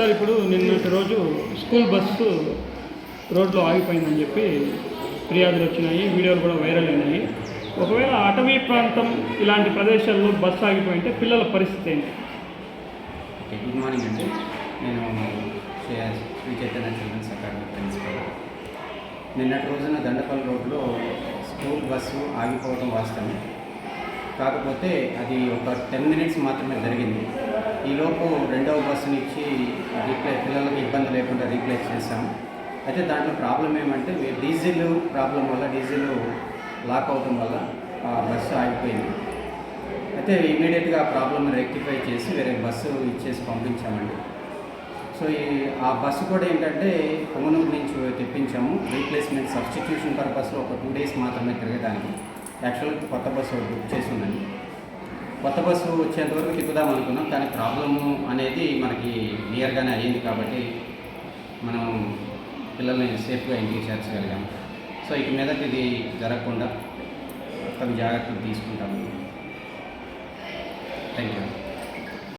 Sir ఇప్పుడు నిన్నటి రోజు స్కూల్ బస్సు రోడ్లో ఆగిపోయిందని చెప్పి ఫిర్యాదులు వచ్చినాయి వీడియోలు కూడా వైరల్ అయినాయి. ఒకవేళ అటవీ ప్రాంతం ఇలాంటి ప్రదేశాల్లో బస్సు ఆగిపోయింటే పిల్లల పరిస్థితి ఏంటి? ఓకే గుడ్ మార్నింగ్ అండి. నేను Sri Sri Chaitanya children's academy principal. నిన్నటి రోజున దండపల్లి రోడ్లో స్కూల్ బస్సు ఆగిపోవడం వాస్తవం కాకపోతే అది ఒక టెన్ మినిట్స్ మాత్రమే జరిగింది. ఈలోపు రెండవ బస్సుని ఇచ్చి రీప్లే పిల్లలకు ఇబ్బంది లేకుండా రీప్లేస్ చేశాము అయితే దాంట్లో ప్రాబ్లం ఏమంటే డీజిల్ ప్రాబ్లం వల్ల డీజిల్ లాక్ అవటం వల్ల ఆ బస్సు ఆగిపోయింది. అయితే ఇమీడియట్గా ఆ ప్రాబ్లమ్ రెక్టిఫై చేసి వేరే బస్సు ఇచ్చేసి పంపించామండి. సో ఈ ఆ బస్సు కూడా ఏంటంటే పొంగనూరు నుంచి తెప్పించాము. రీప్లేస్మెంట్ సబ్స్టిట్యూషన్ పర్పస్లో ఒక టూ డేస్ మాత్రమే తిరగడానికి. యాక్చువల్గా కొత్త బస్సు బుక్ చేసి ఉందండి కొత్త బస్సు వచ్చేంత వరకు తిప్పుదాం అనుకున్నాం. కానీ ప్రాబ్లము అనేది మనకి నియర్గానే అయ్యింది కాబట్టి మనం పిల్లల్ని సేఫ్గా ఇంటికి చేర్చగలిగాం. సో ఇక మీద ఇది జరగకుండా తగు జాగ్రత్తలు తీసుకుంటాము థ్యాంక్ యూ